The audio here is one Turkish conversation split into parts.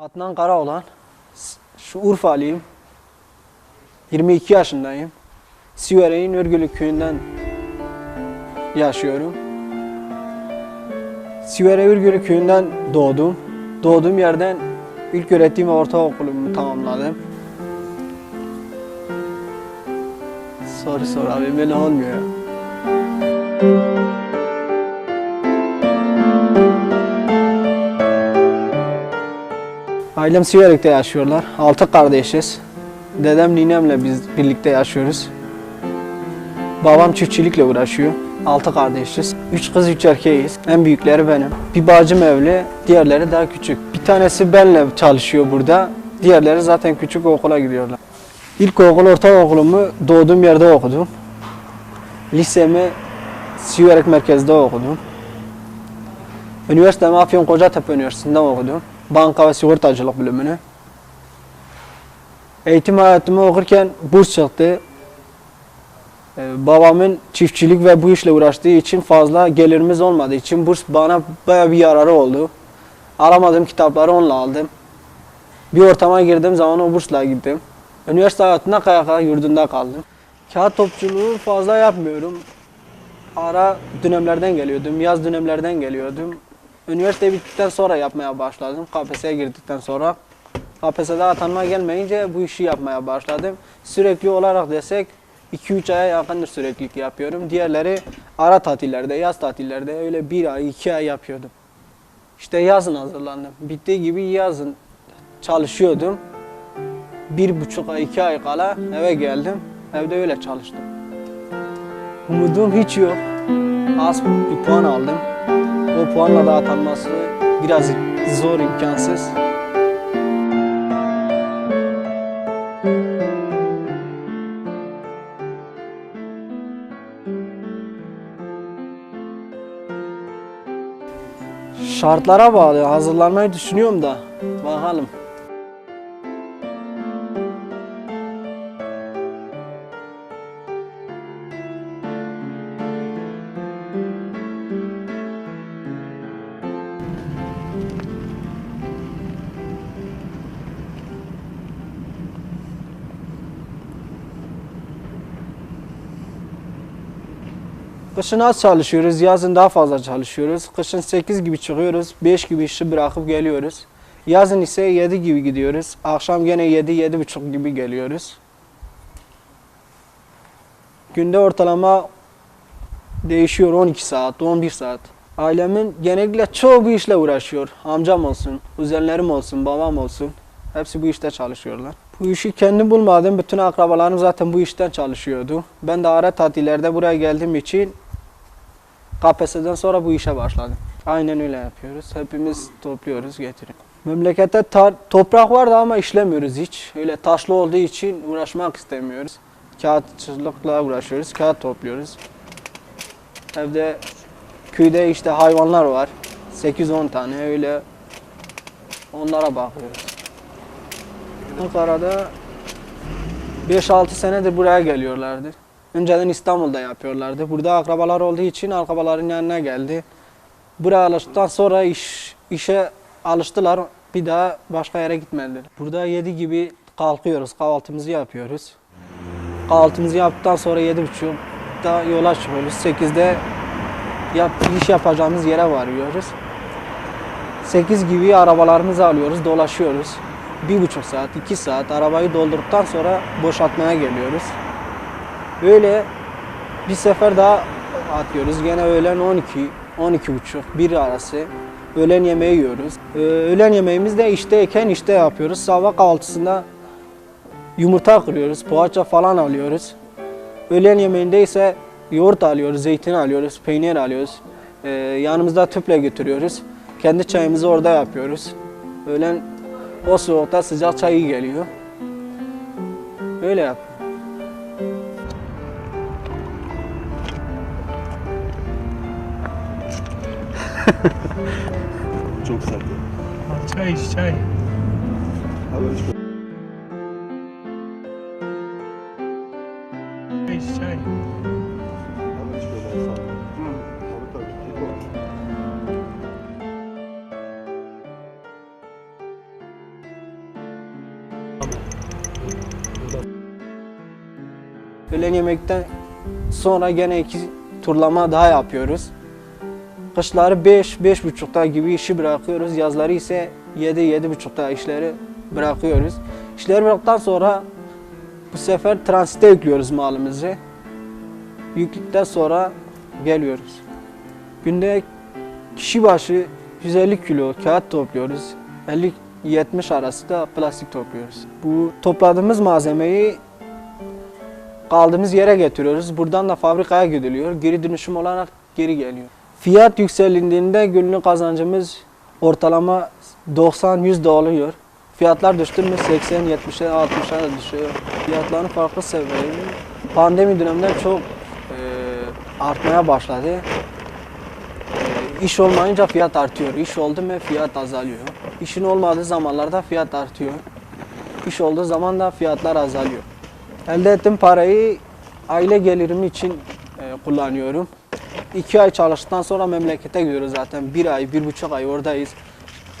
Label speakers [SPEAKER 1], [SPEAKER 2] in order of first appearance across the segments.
[SPEAKER 1] Adnan Karaoğlan. Şu Urfalıyım. 22 yaşındayım. Siverek'in Örgülü köyünden yaşıyorum. Siverek Örgülü köyünden doğdum. Doğduğum yerden ilk öğretim ve ortaokulumu tamamladım. Soru sor abi böyle olmuyor Ailem Siverek'te yaşıyorlar. Altı kardeşiz. Dedem ninemle biz birlikte yaşıyoruz. Babam çiftçilikle uğraşıyor. Altı kardeşiz. Üç kız, üç erkeğiz. En büyükleri benim. Bir bacım evli, diğerleri daha küçük. Bir tanesi benle çalışıyor burada. Diğerleri zaten küçük okula gidiyorlar. İlkokul, ortaokulumu doğduğum yerde okudum. Lisemi Siverek merkezde okudum. Üniversitemi Afyon Kocatepe Üniversitesi'nde okudum. Banka ve sigortacılık bölümünü. Eğitim hayatımı okurken burs çıktı. Ee, babamın çiftçilik ve bu işle uğraştığı için fazla gelirimiz olmadığı için burs bana baya bir yararı oldu. Aramadığım kitapları onunla aldım. Bir ortama girdiğim zaman o bursla gittim. Üniversite hayatında KYK yurdunda kaldım. Kağıt topçuluğu fazla yapmıyorum. Ara dönemlerden geliyordum, yaz dönemlerden geliyordum. Üniversite bittikten sonra yapmaya başladım. KPSS'ye girdikten sonra. KPSS'de atanma gelmeyince bu işi yapmaya başladım. Sürekli olarak desek 2-3 aya yakındır süreklilik yapıyorum. Diğerleri ara tatillerde, yaz tatillerde öyle bir ay, iki ay yapıyordum. İşte yazın hazırlandım. Bittiği gibi yazın çalışıyordum. Bir buçuk ay, iki ay kala eve geldim. Evde öyle çalıştım. Umudum hiç yok. Az bir puan aldım. O puanla da atanması biraz zor, imkansız. Şartlara bağlı. Hazırlanmayı düşünüyorum da. Bakalım. Kışın az çalışıyoruz, yazın daha fazla çalışıyoruz. Kışın 8 gibi çıkıyoruz, 5 gibi işi bırakıp geliyoruz. Yazın ise 7 gibi gidiyoruz. Akşam gene 7 7.30 gibi geliyoruz. Günde ortalama değişiyor 12 saat, 11 saat. Ailemin genellikle çoğu bu işle uğraşıyor. Amcam olsun, kuzenlerim olsun, babam olsun. Hepsi bu işte çalışıyorlar. Bu işi kendim bulmadım. Bütün akrabalarım zaten bu işten çalışıyordu. Ben de ara tatillerde buraya geldiğim için KPSS'den sonra bu işe başladım. Aynen öyle yapıyoruz. Hepimiz topluyoruz, getiriyoruz. Memlekette tar- toprak vardı ama işlemiyoruz hiç. Öyle taşlı olduğu için uğraşmak istemiyoruz. Kağıtçılıkla uğraşıyoruz, kağıt topluyoruz. Evde köyde işte hayvanlar var. 8-10 tane öyle onlara bakıyoruz. Ankara'da 5-6 senedir buraya geliyorlardı. Önceden İstanbul'da yapıyorlardı. Burada akrabalar olduğu için akrabaların yanına geldi. Buraya alıştıktan sonra iş, işe alıştılar. Bir daha başka yere gitmediler. Burada 7 gibi kalkıyoruz. Kahvaltımızı yapıyoruz. Kahvaltımızı yaptıktan sonra 7.30'da yola çıkıyoruz. 8'de yap, iş yapacağımız yere varıyoruz. 8 gibi arabalarımızı alıyoruz, dolaşıyoruz. Bir buçuk saat, iki saat arabayı doldurduktan sonra boşaltmaya geliyoruz. Böyle bir sefer daha atıyoruz. Gene öğlen 12, 12 buçuk, bir arası. Öğlen yemeği yiyoruz. Ee, öğlen yemeğimiz de işteyken işte yapıyoruz. Sabah kahvaltısında yumurta kırıyoruz, poğaça falan alıyoruz. Öğlen yemeğinde ise yoğurt alıyoruz, zeytin alıyoruz, peynir alıyoruz. Ee, yanımızda tüple götürüyoruz. Kendi çayımızı orada yapıyoruz. Öğlen o soğukta sıcak çay iyi geliyor. Öyle yap.
[SPEAKER 2] Çok sert.
[SPEAKER 3] Çay iç çay.
[SPEAKER 2] Abi
[SPEAKER 3] iç. Çay.
[SPEAKER 1] Öğlen yemekten sonra gene iki turlama daha yapıyoruz. Kışları 5 beş, buçukta gibi işi bırakıyoruz. Yazları ise 7 yedi buçukta işleri bırakıyoruz. İşleri bıraktıktan sonra bu sefer transite yüklüyoruz malımızı. Yüklükten sonra geliyoruz. Günde kişi başı 150 kilo kağıt topluyoruz. 50-70 arası da plastik topluyoruz. Bu topladığımız malzemeyi kaldığımız yere getiriyoruz. Buradan da fabrikaya gidiliyor. Geri dönüşüm olarak geri geliyor. Fiyat yükselindiğinde günlük kazancımız ortalama 90-100 de oluyor. Fiyatlar düştü mü 80, 70'e, 60'a da düşüyor. Fiyatların farklı sebebi pandemi döneminde çok e, artmaya başladı. E, iş olmayınca fiyat artıyor. İş oldu mu fiyat azalıyor. İşin olmadığı zamanlarda fiyat artıyor. İş olduğu zaman da fiyatlar azalıyor. Elde ettiğim parayı aile gelirim için e, kullanıyorum. İki ay çalıştıktan sonra memlekete gidiyoruz zaten. Bir ay, bir buçuk ay oradayız.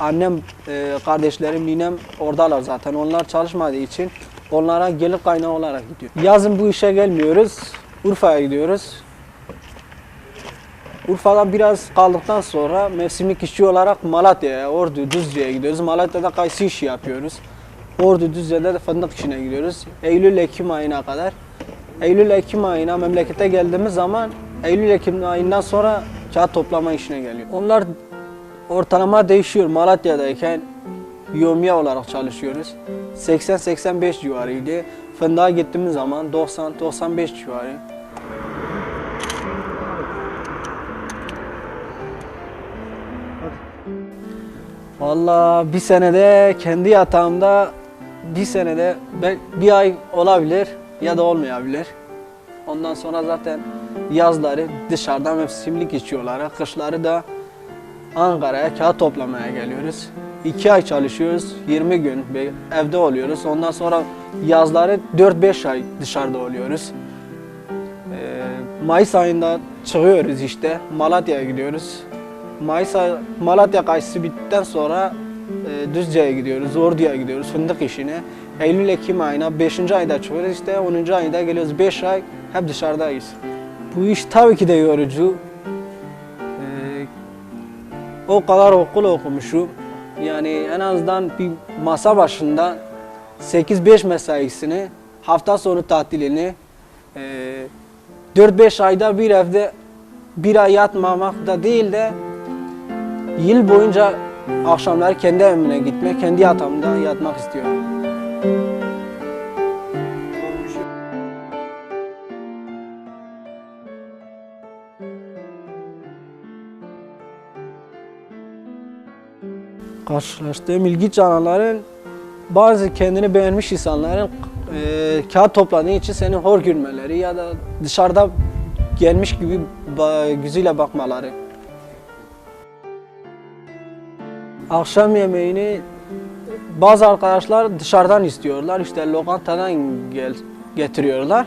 [SPEAKER 1] Annem, e, kardeşlerim, ninem oradalar zaten. Onlar çalışmadığı için onlara gelir kaynağı olarak gidiyor. Yazın bu işe gelmiyoruz. Urfa'ya gidiyoruz. Urfa'da biraz kaldıktan sonra mevsimlik işçi olarak Malatya'ya, Ordu, Düzce'ye gidiyoruz. Malatya'da kayısı işi yapıyoruz. Ordu, Düzce'de de fındık işine gidiyoruz. Eylül-Ekim ayına kadar. Eylül-Ekim ayına memlekete geldiğimiz zaman Eylül-Ekim ayından sonra kağıt toplama işine geliyor. Onlar ortalama değişiyor. Malatya'dayken yomiye olarak çalışıyoruz. 80-85 civarıydı. Fındığa gittiğimiz zaman 90-95 civarı. Valla bir senede kendi yatağımda bir senede bir ay olabilir ya da olmayabilir. Ondan sonra zaten yazları dışarıdan mevsimlik içiyorlar. Kışları da Ankara'ya kağıt toplamaya geliyoruz. İki ay çalışıyoruz, 20 gün evde oluyoruz. Ondan sonra yazları 4-5 ay dışarıda oluyoruz. Ee, Mayıs ayında çıkıyoruz işte, Malatya'ya gidiyoruz. Mayıs ay, Malatya kayısı bittikten sonra e, Düzce'ye gidiyoruz, Ordu'ya gidiyoruz fındık işine. Eylül-Ekim ayına 5. ayda çıkıyoruz işte 10. ayda geliyoruz 5 ay hep dışarıdayız. Bu iş tabii ki de yorucu. Ee, o kadar okul okumuşum. Yani en azından bir masa başında 8-5 mesaisini, hafta sonu tatilini, e, 4-5 ayda bir evde bir ay yatmamak da değil de yıl boyunca akşamları kendi evime gitmek, kendi yatağımda yatmak istiyorum. Karşılaştığım ilginç anıların bazı kendini beğenmiş insanların e, kağıt topladığı için seni hor görmeleri ya da dışarıda gelmiş gibi gözüyle bakmaları. Akşam yemeğini bazı arkadaşlar dışarıdan istiyorlar. İşte lokantadan gel getiriyorlar.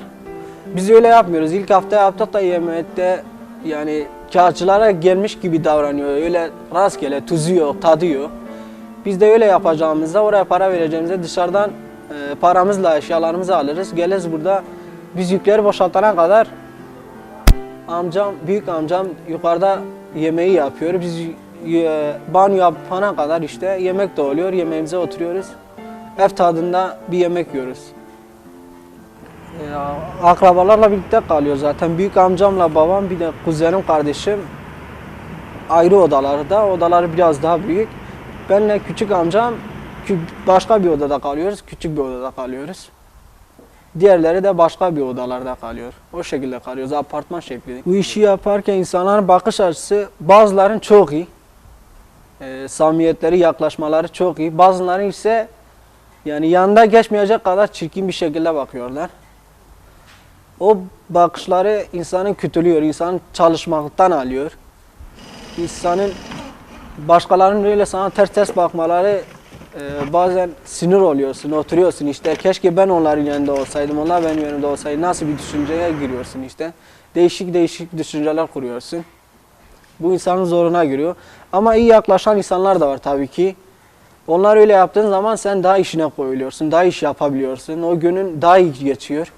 [SPEAKER 1] Biz öyle yapmıyoruz. İlk hafta yaptık da yemekte yani kağıtçılara gelmiş gibi davranıyor. Öyle rastgele tuzu yok, tadı yok. Biz de öyle yapacağımızda oraya para vereceğimizde dışarıdan e, paramızla eşyalarımızı alırız. Geliriz burada biz yükleri boşaltana kadar amcam, büyük amcam yukarıda yemeği yapıyor. Biz e, banyo yapana kadar işte yemek de oluyor. Yemeğimize oturuyoruz. Ev tadında bir yemek yiyoruz. Ya, akrabalarla birlikte kalıyor zaten. Büyük amcamla babam bir de kuzenim kardeşim ayrı odalarda. Odaları biraz daha büyük. Benle küçük amcam başka bir odada kalıyoruz. Küçük bir odada kalıyoruz. Diğerleri de başka bir odalarda kalıyor. O şekilde kalıyoruz. Apartman şekli. Bu işi yaparken insanların bakış açısı bazıların çok iyi. Ee, samimiyetleri, yaklaşmaları çok iyi. Bazıları ise yani yanında geçmeyecek kadar çirkin bir şekilde bakıyorlar. O bakışları insanı kötülüyor, insanı çalışmaktan alıyor. İnsanın başkalarının öyle sana ters ters bakmaları e, bazen sinir oluyorsun, oturuyorsun işte keşke ben onların yanında olsaydım, onlar benim yanımda olsaydı nasıl bir düşünceye giriyorsun işte. Değişik değişik düşünceler kuruyorsun. Bu insanın zoruna giriyor. Ama iyi yaklaşan insanlar da var tabii ki. Onlar öyle yaptığın zaman sen daha işine koyuluyorsun, daha iş yapabiliyorsun. O günün daha iyi geçiyor.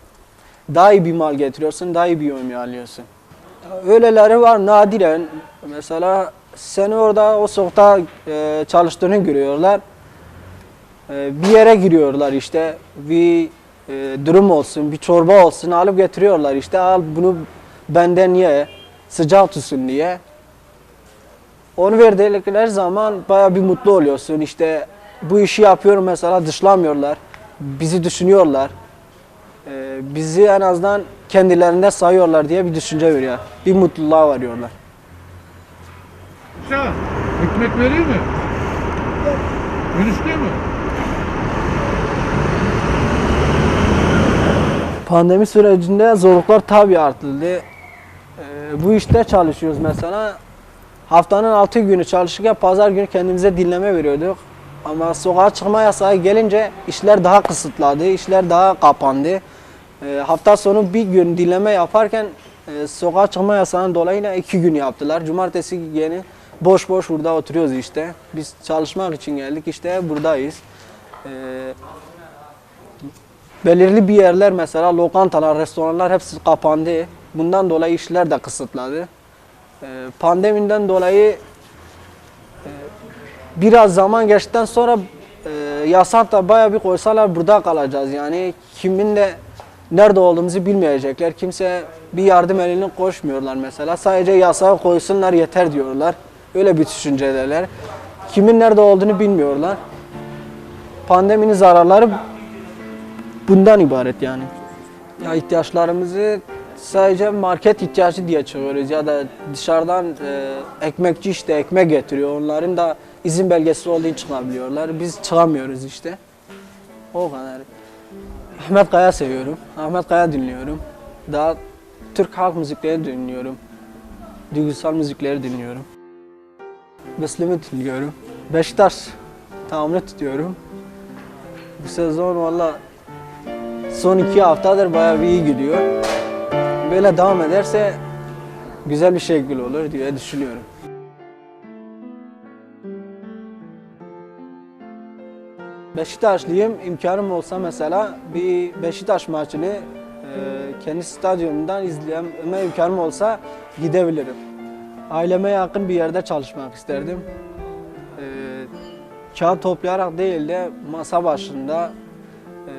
[SPEAKER 1] daha iyi bir mal getiriyorsun, daha iyi bir yemeği alıyorsun. Öyleleri var nadiren. Mesela seni orada o sokakta e, çalıştığını görüyorlar. E, bir yere giriyorlar işte. Bir e, durum olsun, bir çorba olsun alıp getiriyorlar işte. Al bunu benden ye, sıcak tutsun diye. Onu verdikleri zaman baya bir mutlu oluyorsun. İşte bu işi yapıyorum mesela dışlamıyorlar. Bizi düşünüyorlar. Ee, bizi en azından kendilerinde sayıyorlar diye bir düşünce veriyor. Bir mutluluğa varıyorlar.
[SPEAKER 3] Aşağı. Ekmek veriyor mu? Dönüşlüyor mu?
[SPEAKER 1] Pandemi sürecinde zorluklar tabii arttırdı. Ee, bu işte çalışıyoruz mesela. Haftanın 6 günü çalışırken pazar günü kendimize dinleme veriyorduk. Ama sokağa çıkma yasağı gelince işler daha kısıtladı, işler daha kapandı. Ee, hafta sonu bir gün dinleme yaparken e, sokağa çıkma yasağının dolayıyla iki gün yaptılar. Cumartesi yeni boş boş burada oturuyoruz işte. Biz çalışmak için geldik işte buradayız. Ee, belirli bir yerler mesela lokantalar, restoranlar hepsi kapandı. Bundan dolayı işler de kısıtladı. Ee, Pandemiden dolayı e, biraz zaman geçtikten sonra e, yasak da bayağı bir koysalar burada kalacağız. Yani kimin de nerede olduğumuzu bilmeyecekler. Kimse bir yardım elini koşmuyorlar mesela. Sadece yasağı koysunlar yeter diyorlar. Öyle bir düşüncedeler. Kimin nerede olduğunu bilmiyorlar. Pandeminin zararları bundan ibaret yani. Ya ihtiyaçlarımızı sadece market ihtiyacı diye çıkıyoruz ya da dışarıdan e, ekmekçi işte ekmek getiriyor. Onların da izin belgesi olduğu için çıkabiliyorlar. Biz çıkamıyoruz işte. O kadar. Ahmet Kaya seviyorum. Ahmet Kaya dinliyorum. Daha Türk halk müzikleri dinliyorum. Duygusal müzikleri dinliyorum. Müslüm'ü dinliyorum. Beşiktaş tamamını tutuyorum. Bu sezon valla son iki haftadır bayağı bir iyi gidiyor. Böyle devam ederse güzel bir şekil olur diye düşünüyorum. Beşiktaşlıyım. imkanım olsa mesela bir Beşiktaş maçını e, kendi stadyumundan izleme imkanım olsa gidebilirim. Aileme yakın bir yerde çalışmak isterdim. E, kağıt toplayarak değil de masa başında e,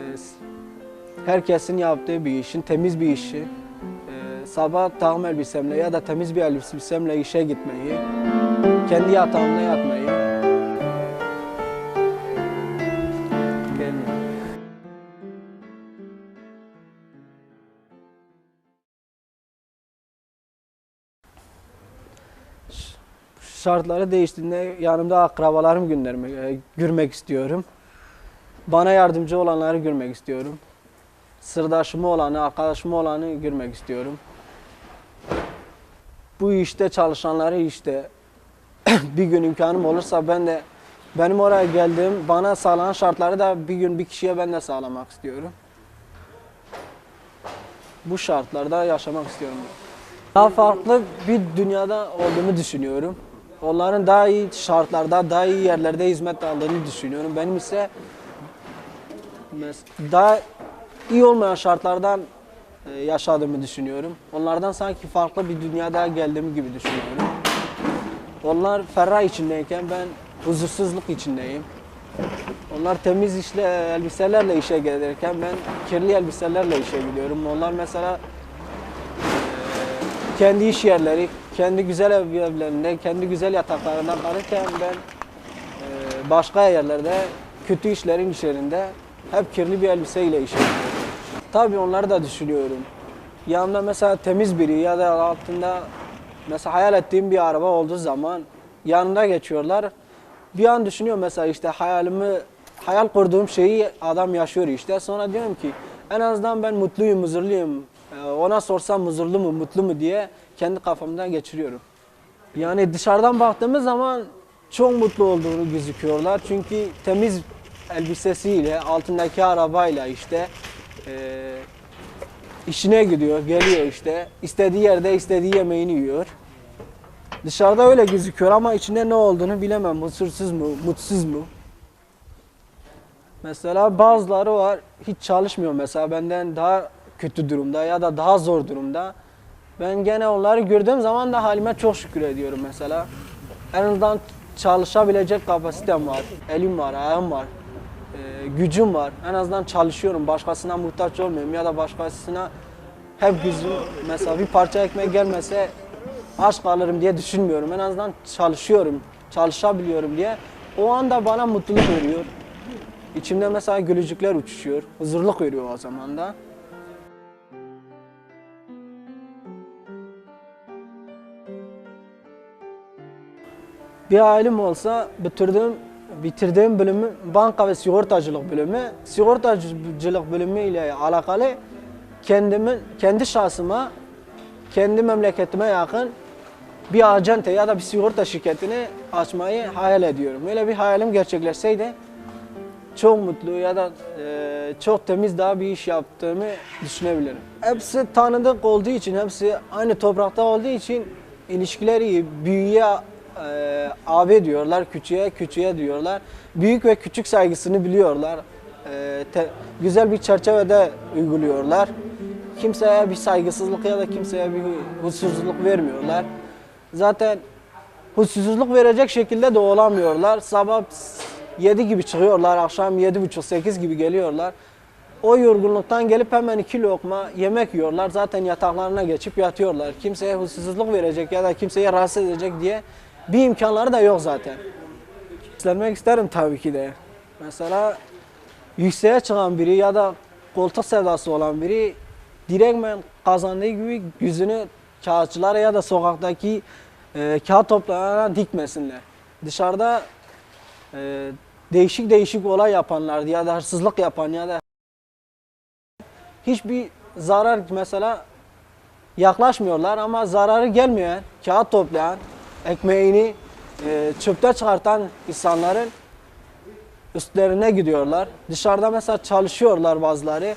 [SPEAKER 1] herkesin yaptığı bir işin, temiz bir işi, e, sabah takım elbisemle ya da temiz bir elbisemle işe gitmeyi, kendi yatağımda yatmayı. Şartları değiştiğinde yanımda akrabalarım göndermek, e, görmek istiyorum. Bana yardımcı olanları görmek istiyorum. Sırdaşım olanı, arkadaşım olanı görmek istiyorum. Bu işte çalışanları işte bir gün imkanım olursa ben de benim oraya geldiğim bana sağlanan şartları da bir gün bir kişiye ben de sağlamak istiyorum. Bu şartlarda yaşamak istiyorum. Daha farklı bir dünyada olduğumu düşünüyorum. Onların daha iyi şartlarda, daha iyi yerlerde hizmet aldığını düşünüyorum. Benim ise daha iyi olmayan şartlardan e, yaşadığımı düşünüyorum. Onlardan sanki farklı bir dünyada geldiğimi gibi düşünüyorum. Onlar ferah içindeyken ben huzursuzluk içindeyim. Onlar temiz işle, elbiselerle işe gelirken ben kirli elbiselerle işe gidiyorum. Onlar mesela e, kendi iş yerleri, kendi güzel ev- evlerinde, kendi güzel yataklarında kalırken ben e, başka yerlerde kötü işlerin içerisinde hep kirli bir elbiseyle gidiyorum. Tabii onları da düşünüyorum. Yanımda mesela temiz biri ya da altında mesela hayal ettiğim bir araba olduğu zaman yanında geçiyorlar. Bir an düşünüyorum mesela işte hayalimi, hayal kurduğum şeyi adam yaşıyor işte. Sonra diyorum ki en azından ben mutluyum, huzurluyum. Ee, Ona sorsam huzurlu mu, mutlu mu diye kendi kafamdan geçiriyorum. Yani dışarıdan baktığımız zaman çok mutlu olduğunu gözüküyorlar. Çünkü temiz elbisesiyle, altındaki arabayla işte eee, işine gidiyor, geliyor işte. istediği yerde istediği yemeğini yiyor. Dışarıda öyle gözüküyor ama içinde ne olduğunu bilemem. Huzursuz mu, mutsuz mu? Mesela bazıları var hiç çalışmıyor mesela benden daha kötü durumda ya da daha zor durumda. Ben gene onları gördüğüm zaman da halime çok şükür ediyorum mesela. En azından çalışabilecek kapasitem var, elim var, ayağım var, e, gücüm var. En azından çalışıyorum, başkasına muhtaç olmuyorum ya da başkasına hep gücüm, mesela bir parça ekmek gelmese aç kalırım diye düşünmüyorum. En azından çalışıyorum, çalışabiliyorum diye. O anda bana mutluluk veriyor. İçimde mesela gülücükler uçuşuyor, huzurluk veriyor o zaman da. Bir hayalim olsa bitirdiğim bitirdiğim bölümü banka ve sigortacılık bölümü. Sigortacılık bölümü ile alakalı kendimin kendi şahsıma kendi memleketime yakın bir acente ya da bir sigorta şirketini açmayı hayal ediyorum. Öyle bir hayalim gerçekleşseydi çok mutlu ya da e, çok temiz daha bir iş yaptığımı düşünebilirim. Hepsi tanıdık olduğu için, hepsi aynı toprakta olduğu için ilişkiler iyi. Büyüğe e, abi diyorlar, küçüğe küçüğe diyorlar. Büyük ve küçük saygısını biliyorlar. E, te- güzel bir çerçevede uyguluyorlar. Kimseye bir saygısızlık ya da kimseye bir huzursuzluk vermiyorlar. Zaten huzursuzluk verecek şekilde de olamıyorlar. Sabah 7 gibi çıkıyorlar, akşam 7.30-8 gibi geliyorlar. O yorgunluktan gelip hemen iki lokma yemek yiyorlar. Zaten yataklarına geçip yatıyorlar. Kimseye huzursuzluk verecek ya da kimseye rahatsız edecek diye bir imkanları da yok zaten. İslenmek isterim tabii ki de. Mesela yükseğe çıkan biri ya da koltuk sevdası olan biri direktmen kazandığı gibi yüzünü kağıtçılara ya da sokaktaki e, kağıt toplayana dikmesinler. Dışarıda e, değişik değişik olay yapanlar ya da hırsızlık yapan ya da hiçbir zarar mesela yaklaşmıyorlar ama zararı gelmeyen, kağıt toplayan, ekmeğini e, çöpte çıkartan insanların üstlerine gidiyorlar. Dışarıda mesela çalışıyorlar bazıları.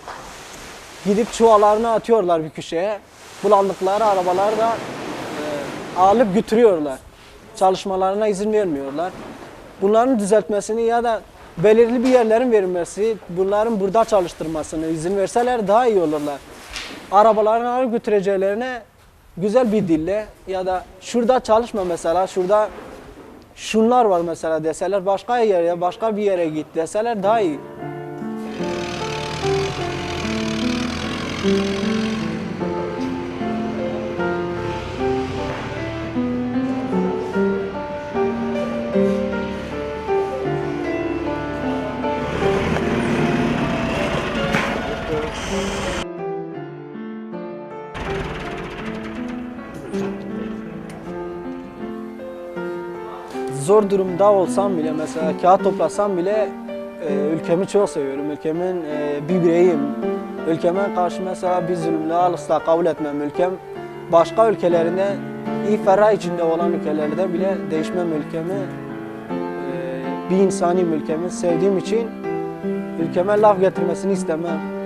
[SPEAKER 1] Gidip çuvallarını atıyorlar bir köşeye. Bulandıkları arabaları da e, alıp götürüyorlar. Çalışmalarına izin vermiyorlar. Bunların düzeltmesini ya da belirli bir yerlerin verilmesi, bunların burada çalıştırmasını izin verseler daha iyi olurlar. Arabalarını alıp götüreceklerine güzel bir dille ya da şurada çalışma mesela, şurada şunlar var mesela deseler başka yere, başka bir yere git deseler daha iyi. Zor durumda olsam bile mesela kağıt toplasam bile e, ülkemi çok seviyorum. Ülkemin e, bir bireyim. Ülkeme karşı mesela bir zulümle asla kabul etmem. Ülkem başka ülkelerinde iyi ferah içinde olan ülkelerde bile değişmem ülkemi. E, bir insanıyım ülkemi sevdiğim için ülkeme laf getirmesini istemem.